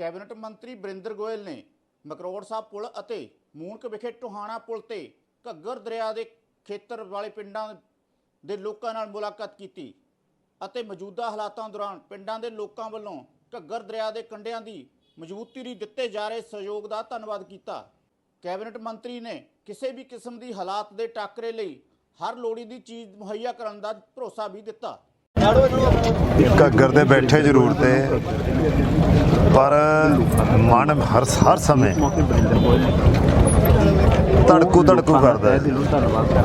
Cabinet ਮੰਤਰੀ ਬਰਿੰਦਰ ਗੋਇਲ ਨੇ ਮਕਰੋੜ ਸਾਹਿਬ ਪੁਲ ਅਤੇ ਮੂਨਕ ਵਿਖੇ ਟੋਹਾਣਾ ਪੁਲ ਤੇ ਘੱਗਰ ਦਰਿਆ ਦੇ ਖੇਤਰ ਵਾਲੇ ਪਿੰਡਾਂ ਦੇ ਲੋਕਾਂ ਨਾਲ ਮੁਲਾਕਾਤ ਕੀਤੀ ਅਤੇ ਮੌਜੂਦਾ ਹਾਲਾਤਾਂ ਦੌਰਾਨ ਪਿੰਡਾਂ ਦੇ ਲੋਕਾਂ ਵੱਲੋਂ ਘੱਗਰ ਦਰਿਆ ਦੇ ਕੰਢਿਆਂ ਦੀ ਮਜ਼ਬੂਤੀ ਲਈ ਦਿੱਤੇ ਜਾ ਰਹੇ ਸਹਿਯੋਗ ਦਾ ਧੰਨਵਾਦ ਕੀਤਾ। ਕੈਬਨਿਟ ਮੰਤਰੀ ਨੇ ਕਿਸੇ ਵੀ ਕਿਸਮ ਦੀ ਹਾਲਾਤ ਦੇ ਟਾਕਰੇ ਲਈ ਹਰ ਲੋੜੀਂਦੀ ਚੀਜ਼ ਮੁਹੱਈਆ ਕਰਨ ਦਾ ਭਰੋਸਾ ਵੀ ਦਿੱਤਾ। ਘੱਗਰ ਦੇ ਬੈਠੇ ਜ਼ਰੂਰ ਤੇ। ਪਰ ਮਨ ਹਰ ਹਰ ਸਮੇਂ ਧੜਕੂ ਧੜਕੂ ਕਰਦਾ ਹੈ।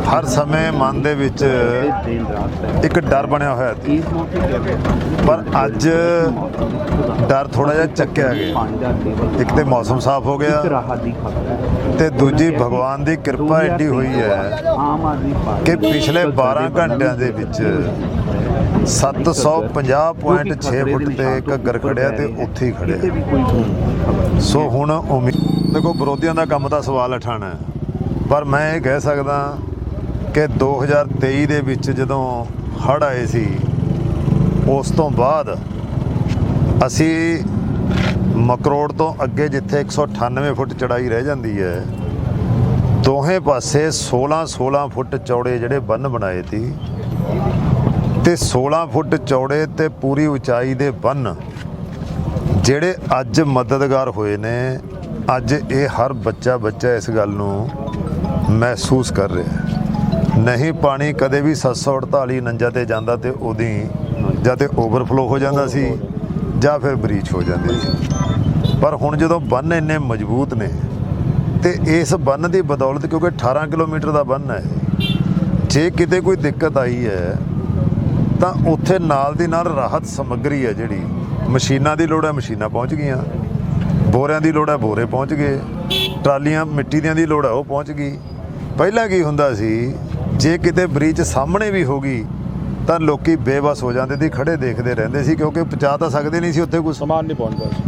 ਹਰ ਸਮੇਂ ਮਨ ਦੇ ਵਿੱਚ ਇੱਕ ਡਰ ਬਣਿਆ ਹੋਇਆ ਸੀ ਪਰ ਅੱਜ ਡਰ ਥੋੜਾ ਜਿਹਾ ਚੱਕਿਆ ਗਿਆ। ਇੱਕ ਤੇ ਮੌਸਮ ਸਾਫ਼ ਹੋ ਗਿਆ ਰਾਹਤ ਤੇ ਦੂਜੀ ਭਗਵਾਨ ਦੀ ਕਿਰਪਾ ਐਡੀ ਹੋਈ ਹੈ ਕਿ ਪਿਛਲੇ 12 ਘੰਟਿਆਂ ਦੇ ਵਿੱਚ 750.6 ਫੁੱਟ ਤੇ ਘੱਗਰ ਖੜਿਆ ਤੇ ਉੱਥੇ ਹੀ ਖੜਿਆ। ਸੋ ਹੁਣ ਉਮੀਦ ਦੇਖੋ ਵਿਰੋਧੀਆਂ ਦਾ ਕੰਮ ਤਾਂ ਸਵਾਲ ਉਠਾਉਣਾ ਹੈ। ਪਰ ਮੈਂ ਇਹ ਕਹਿ ਸਕਦਾ ਕਿ 2023 ਦੇ ਵਿੱਚ ਜਦੋਂ ਹੜ੍ਹ ਆਏ ਸੀ ਉਸ ਤੋਂ ਬਾਅਦ ਅਸੀਂ ਮਕਰੋੜ ਤੋਂ ਅੱਗੇ ਜਿੱਥੇ 198 ਫੁੱਟ ਚੜਾਈ ਰਹਿ ਜਾਂਦੀ ਹੈ ਦੋਹੇ ਪਾਸੇ 16 16 ਫੁੱਟ ਚੌੜੇ ਜਿਹੜੇ ਬੰਨ ਬਣਾਏ ਸੀ ਤੇ 16 ਫੁੱਟ ਚੌੜੇ ਤੇ ਪੂਰੀ ਉਚਾਈ ਦੇ ਬੰਨ, ਜਿਹੜੇ ਅੱਜ ਮਦਦਗਾਰ ਹੋਏ ਨੇ, ਅੱਜ ਇਹ ਹਰ ਬੱਚਾ ਬੱਚਾ ਇਸ ਗੱਲ ਨੂੰ ਮਹਿਸੂਸ ਕਰ ਰਿਹਾ ਨਹੀਂ ਪਾਣੀ ਕਦੇ ਵੀ 748 ਨੰਜਾ ਤੇ ਜਾਂਦਾ ਤੇ ਉਹਦੀ ਜਾਂ ਤੇ ਓਵਰਫਲੋ ਹੋ ਜਾਂਦਾ ਸੀ ਜਾਂ ਫਿਰ ਬਰੀਚ ਹੋ ਜਾਂਦੀ ਸੀ। ਪਰ ਹੁਣ ਜਦੋਂ ਬੰਨ ਇੰਨੇ ਮਜ਼ਬੂਤ ਨੇ ਤੇ ਇਸ ਬੰਨ ਦੀ ਬਦੌਲਤ ਕਿਉਂਕਿ 18 ਕਿਲੋਮੀਟਰ ਦਾ ਬੰਨ ਹੈ, ਜੇ ਕਿਤੇ ਕੋਈ ਦਿੱਕਤ ਆਈ ਹੈ ਤਾਂ ਉੱਥੇ ਨਾਲ ਦੀ ਨਾਲ ਰਾਹਤ ਸਮੱਗਰੀ ਹੈ ਜਿਹੜੀ। ਮਸ਼ੀਨਾਂ ਦੀ ਲੋੜ ਹੈ ਮਸ਼ੀਨਾਂ ਪਹੁੰਚ ਗਈਆਂ। ਬੋਰਿਆਂ ਦੀ ਲੋੜ ਹੈ ਬੋਰੇ ਪਹੁੰਚ ਗਏ। ਟਰਾਲੀਆਂ ਮਿੱਟੀ ਦੀਆਂ ਦੀ ਲੋੜ ਹੈ ਉਹ ਪਹੁੰਚ ਗਈ। ਪਹਿਲਾਂ ਕੀ ਹੁੰਦਾ ਸੀ ਜੇ ਕਿਤੇ ਬ੍ਰਿਜ ਸਾਹਮਣੇ ਵੀ ਹੋ ਗਈ ਤਾਂ ਲੋਕੀ ਬੇਬਸ ਹੋ ਜਾਂਦੇ ਸੀ ਖੜੇ ਦੇਖਦੇ ਰਹਿੰਦੇ ਸੀ ਕਿਉਂਕਿ ਪਹੁੰਚਾ ਤਾਂ ਸਕਦੇ ਨਹੀਂ ਸੀ ਉੱਥੇ ਕੁਝ ਸਮਾਨ ਨਹੀਂ ਪਹੁੰਚਦਾ ਸੀ।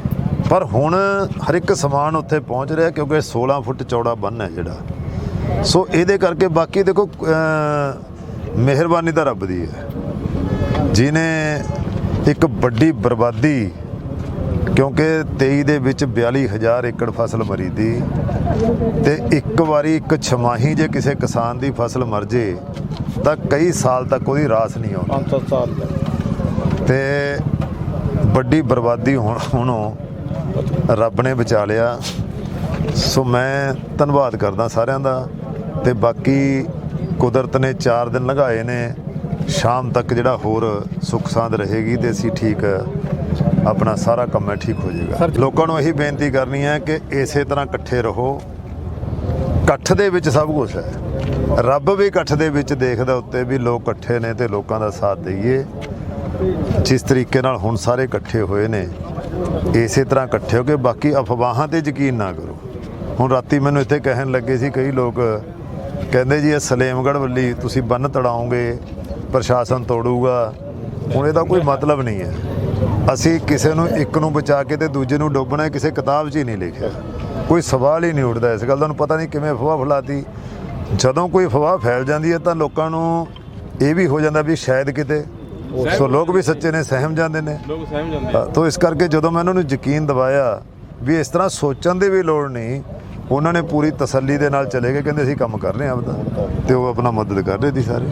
ਪਰ ਹੁਣ ਹਰ ਇੱਕ ਸਮਾਨ ਉੱਥੇ ਪਹੁੰਚ ਰਿਹਾ ਕਿਉਂਕਿ 16 ਫੁੱਟ ਚੌੜਾ ਬੰਨ ਹੈ ਜਿਹੜਾ। ਸੋ ਇਹਦੇ ਕਰਕੇ ਬਾਕੀ ਦੇਖੋ ਮਿਹਰਬਾਨੀ ਤਾਂ ਰੱਬ ਦੀ ਹੈ। ਜਿਨੇ ਇੱਕ ਵੱਡੀ ਬਰਬਾਦੀ ਕਿਉਂਕਿ 23 ਦੇ ਵਿੱਚ 42000 ਏਕੜ ਫਸਲ ਮਰੀ ਦੀ ਤੇ ਇੱਕ ਵਾਰੀ ਇੱਕ ਛਮਾਹੀ ਜੇ ਕਿਸੇ ਕਿਸਾਨ ਦੀ ਫਸਲ ਮਰ ਜੇ ਤਾਂ ਕਈ ਸਾਲ ਤੱਕ ਉਹਦੀ ਰਾਸ ਨਹੀਂ ਆਉਂਦੀ 5-7 ਸਾਲ ਤੇ ਵੱਡੀ ਬਰਬਾਦੀ ਹੁਣ ਹੁਣੋਂ ਰੱਬ ਨੇ ਬਚਾ ਲਿਆ। ਸੋ ਮੈਂ ਧੰਨਵਾਦ ਕਰਦਾ ਸਾਰਿਆਂ ਦਾ ਤੇ ਬਾਕੀ ਕੁਦਰਤ ਨੇ 4 ਦਿਨ ਲੰਘਾਏ ਨੇ। ਸ਼ਾਮ ਤੱਕ ਜਿਹੜਾ ਹੋਰ ਸੁੱਖ ਸਾਂਦ ਰਹੇਗੀ ਤੇ ਅਸੀਂ ਠੀਕ ਆਪਣਾ ਸਾਰਾ ਕੰਮ ਹੈ ਠੀਕ ਹੋ ਜਾਏਗਾ। ਲੋਕਾਂ ਨੂੰ ਇਹੀ ਬੇਨਤੀ ਕਰਨੀ ਹੈ ਕਿ ਇਸੇ ਤਰ੍ਹਾਂ ਇਕੱਠੇ ਰਹੋ। ਇਕੱਠ ਦੇ ਵਿੱਚ ਸਭ ਕੁਝ ਹੈ। ਰੱਬ ਵੀ ਇਕੱਠ ਦੇ ਵਿੱਚ ਦੇਖਦਾ ਉੱਤੇ ਵੀ ਲੋਕ ਇਕੱਠੇ ਨੇ ਤੇ ਲੋਕਾਂ ਦਾ ਸਾਥ ਦਈਏ। ਜਿਸ ਤਰੀਕੇ ਨਾਲ ਹੁਣ ਸਾਰੇ ਇਕੱਠੇ ਹੋਏ ਨੇ ਇਸੇ ਤਰ੍ਹਾਂ ਇਕੱਠੇ ਹੋ ਕੇ ਬਾਕੀ ਅਫਵਾਹਾਂ ਤੇ ਯਕੀਨ ਨਾ ਕਰੋ। ਹੁਣ ਰਾਤੀ ਮੈਨੂੰ ਇੱਥੇ ਕਹਿਣ ਲੱਗੇ ਸੀ ਕਈ ਲੋਕ ਕਹਿੰਦੇ ਜੀ ਇਹ ਸਲੇਮਗੜ੍ਹ ਵੱਲੀ ਤੁਸੀਂ ਬੰਨ ਤੜਾਓਗੇ ਪ੍ਰਸ਼ਾਸਨ ਤੋੜੂਗਾ ਹੁਣ ਇਹਦਾ ਕੋਈ ਮਤਲਬ ਨਹੀਂ ਹੈ। ਅਸੀਂ ਕਿਸੇ ਨੂੰ ਇੱਕ ਨੂੰ ਬਚਾ ਕੇ ਤੇ ਦੂਜੇ ਨੂੰ ਡੋਬਣਾ ਕਿਸੇ ਕਿਤਾਬ 'ਚ ਹੀ ਨਹੀਂ ਲਿਖਿਆ। ਕੋਈ ਸਵਾਲ ਹੀ ਨਹੀਂ ਉੱਠਦਾ ਇਸ ਗੱਲ ਦਾ ਨੂੰ ਪਤਾ ਨਹੀਂ ਕਿਵੇਂ ਅਫਵਾਹ ਫੈਲਾਤੀ। ਜਦੋਂ ਕੋਈ ਅਫਵਾਹ ਫੈਲ ਜਾਂਦੀ ਹੈ ਤਾਂ ਲੋਕਾਂ ਨੂੰ ਇਹ ਵੀ ਹੋ ਜਾਂਦਾ ਵੀ ਸ਼ਾਇਦ ਕਿਤੇ। ਸੋ ਲੋਕ ਵੀ ਸੱਚੇ ਨੇ ਸਹਿਮ ਜਾਂਦੇ ਨੇ। ਲੋਕ ਸਹਿਮ ਜਾਂਦੇ ਹਾਂ, ਤਾਂ ਇਸ ਕਰਕੇ ਜਦੋਂ ਮੈਂ ਉਹਨਾਂ ਨੂੰ ਯਕੀਨ ਦਿਵਾਇਆ ਵੀ ਇਸ ਤਰ੍ਹਾਂ ਸੋਚਣ ਦੀ ਵੀ ਲੋੜ ਨਹੀਂ ਉਹਨਾਂ ਨੇ ਪੂਰੀ ਤਸੱਲੀ ਦੇ ਨਾਲ ਚਲੇ ਗਏ ਕਹਿੰਦੇ ਅਸੀਂ ਕੰਮ ਕਰ ਰਹੇ ਹਾਂ ਆਪਦਾ ਤੇ ਉਹ ਆਪਣਾ ਮਦਦ ਕਰ ਰਹੇ ਸੀ ਸਾਰੇ।